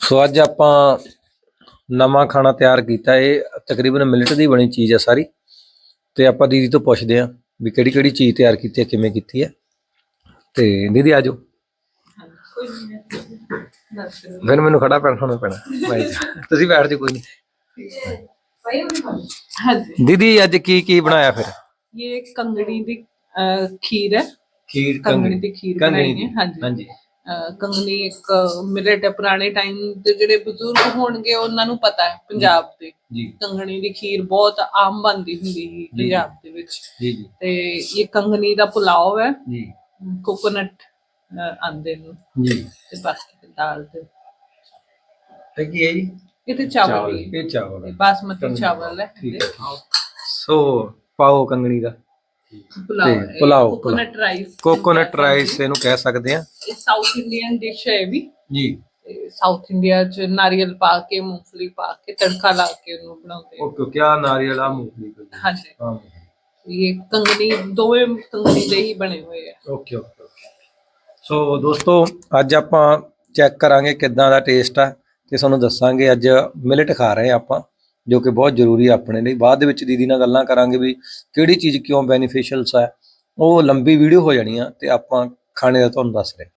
ਸੋ ਅੱਜ ਆਪਾਂ ਨਵਾਂ ਖਾਣਾ ਤਿਆਰ ਕੀਤਾ। ਇਹ ਤਕਰੀਬਨ ਮਿਲਟ ਦੀ ਬਣੀ ਚੀਜ਼ ਹੈ ਸਾਰੀ। ਤੇ ਆਪਾਂ ਦੀਦੀ ਤੋਂ ਪੁੱਛਦੇ ਆਂ ਵੀ ਕਿਹੜੀ ਕਿਹੜੀ ਚੀਜ਼ ਤਿਆਰ ਕੀਤੀ ਹੈ ਕਿਵੇਂ ਕੀਤੀ ਹੈ। ਤੇ ਦੀਦੀ ਆਜੋ ਫਿਰ ਮੈਨੂੰ ਖੜਾ ਪੈਣਾ ਤੁਹਾਨੂੰ ਪੈਣਾ। ਜੀ। ਤੁਸੀਂ ਬੈਠ ਜਾਓ ਕੋਈ ਨਹੀਂ। ਦੀਦੀ ਅੱਜ ਕੀ ਕੀ ਬਣਾਇਆ ਫਿਰ? ਇਹ ਕੰਗਣੀ ਦੀ ਖੀਰ ਹੈ। ਖੀਰ ਕੰਗਣੀ ਦੀ ਖੀਰ ਬਣਾਈ ਹੈ। ਹਾਂਜੀ। ਕੰਗਣੀ ਇੱਕ ਹੈ ਪੁਰਾਣੇ ਟਾਈਮ ਦੇ ਜਿਹੜੇ ਬਜ਼ੁਰਗ ਹੋਣਗੇ ਉਹਨਾਂ ਨੂੰ ਪਤਾ ਹੈ ਪੰਜਾਬ ਦੇ। ਜੀ। ਕੰਗਣੀ ਦੀ ਖੀਰ ਬਹੁਤ ਆਮ ਬਣਦੀ ਹੁੰਦੀ ਸੀ ਪੰਜਾਬ ਦੇ ਵਿੱਚ। ਜੀ ਜੀ। ਤੇ ਇਹ ਕੰਗਣੀ ਦਾ ਪੁਲਾਓ ਹੈ। ਜੀ। ਕੋਕੋਨਟ ਆਂਦੇ ਨੂੰ। ਜੀ। ਤੇ ਬਾਕੀ ਦਾਲ ਤੇ। ਤੇ ਕੀ ਹੈ ਜੀ? ਇਹ ਤੇ ਚਾਵਲ ਹੀ ਹੈ। ਇਹ ਚਾਵਲ। ਬਾਸਮਤੀ ਚਾਵਲ ਹੈ। ਠੀਕ ਹੈ। ਸੋ ਪਾਓ ਕੰਗਣੀ ਦਾ। ਪੁਲਾਓ ਤੇ pulao, coconut rice coconut rice ਇਹਨੂੰ ਕਹਿ ਸਕਦੇ ਆ ਇਹ ਸਾਊਥ ਇੰਡੀਅਨ ਡਿਸ਼ ਹੈ ਵੀ। ਜੀ। ਸਾਊਥ ਇੰਡੀਆ ਚ ਨਾਰੀਅਲ ਪਾ ਕੇ ਮੂੰਗਫਲੀ ਪਾ ਕੇ ਤੜਕਾ ਲਾ ਕੇ ਉਹਨੂੰ ਬਣਾਉਂਦੇ ਆ। ਓਕੇ ਕਿਆ ਨਾਰੀਅਲ ਆ ਮੂੰਗਫਲੀ ਹਾਂਜੀ। ਹਾਂ। ਇਹ ਕੰਗਣੀ ਦੋਵੇਂ ਕੰਗਣੀ ਦੇ ਹੀ ਬਣੇ ਹੋਏ ਆ। ਓਕੇ ਓਕੇ ਓਕੇ ਸੋ ਦੋਸਤੋ ਅੱਜ ਆਪਾਂ ਚੈੱਕ ਕਰਾਂਗੇ ਕਿੱਦਾਂ ਦਾ ਟੇਸਟ ਆ ਤੇ ਤੁਹਾਨੂੰ ਦੱਸਾਂਗੇ ਅੱਜ ਮਿਲਟ ਖਾ ਰਹੇ ਆ ਆਪਾਂ। ਜੋ ਕਿ ਬਹੁਤ ਜ਼ਰੂਰੀ ਆ ਆਪਣੇ ਲਈ। ਬਾਅਦ ਦੇ ਵਿੱਚ ਦੀਦੀ ਨਾਲ ਗੱਲਾਂ ਕਰਾਂਗੇ ਵੀ ਕਿਹੜੀ ਚੀਜ਼ ਕਿਉਂ ਬੈਨੀਫੀਸ਼ੀਅਲਸ ਹੈ ਉਹ ਲੰਬੀ ਵੀਡੀਓ ਹੋ ਜਾਣੀ ਆ ਤੇ ਆਪਾਂ ਖਾਣੇ ਦਾ ਤੁਹਾਨੂੰ ਦੱਸ ਰਹੇ